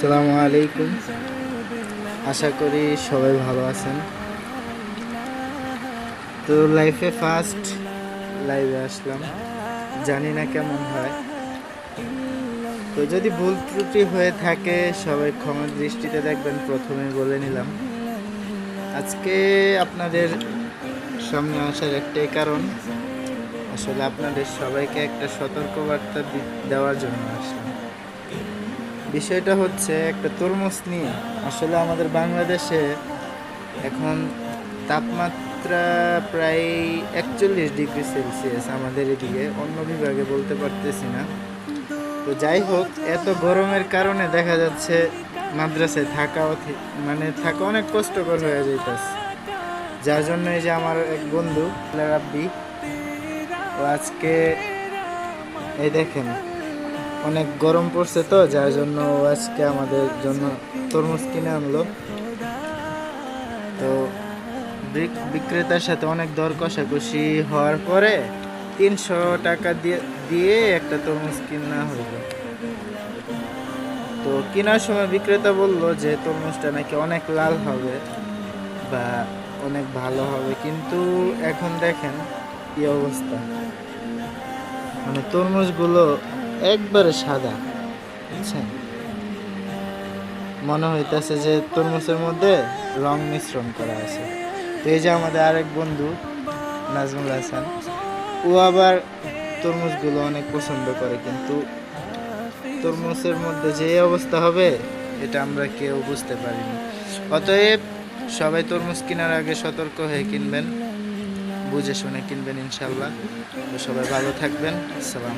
আসসালামু আলাইকুম। আশা করি সবাই ভালো আছেন। তো লাইফে ফার্স্ট লাইভে আসলাম। জানি না কেমন হয়। তো যদি ভুল ত্রুটি হয়ে থাকে, সবাই ক্ষমা দৃষ্টিতে দেখবেন, প্রথমে বলে নিলাম। আজকে আপনাদের সামনে আসার একটাই কারণ, আসলে আপনাদের সবাইকে একটা সতর্কবার্তা দেওয়ার জন্য আসলাম। বিষয়টা হচ্ছে একটা তরমুজ নিয়ে আসলে আমাদের বাংলাদেশে এখন তাপমাত্রা প্রায় একচল্লিশ ডিগ্রি সেলসিয়াস আমাদের এদিকে। অন্য বিভাগে বলতে পারতেছি না। তো যাই হোক, এত গরমের কারণে দেখা যাচ্ছে মাদ্রাসায় থাকাও থি- মানে থাকা অনেক কষ্টকর হয়ে যাইতেছে। যার জন্য এই যে আমার এক বন্ধু রাব্বি, ও আজকে এই দেখেন অনেক গরম পড়ছে তো, যার জন্য আজকে আমাদের জন্য তরমুজ কিনে আনলো। তো বিক- বিক্রেতার সাথে অনেক দর কষাকষি হওয়ার পরে তিনশো টাকা দিয়ে দিয়ে একটা তরমুজ কিনা হইল তো কেনার সময় বিক্রেতা বলল যে তরমুজটা নাকি অনেক লাল হবে বা অনেক ভালো হবে, কিন্তু এখন দেখেন কি অবস্থা। মানে তরমুজগুলো একবারে সাদা। বুঝছেন মনে হইতাছে যে তরমুজের মধ্যে রং মিশ্রণ করা আছে। তো এই যে আমাদের আরেক বন্ধু, নাজমুল হাসান, ও আবার তরমুজগুলো অনেক পছন্দ করে, কিন্তু তরমুজের মধ্যে যে অবস্থা হবে, এটা আমরা কেউ বুঝতে পারিনি। অতএব সবাই তরমুজ কেনার আগে সতর্ক হয়ে কিনবেন, বুঝে শুনে কিনবেন ইনশাল্লাহ সবাই ভালো থাকবেন। আসসালাম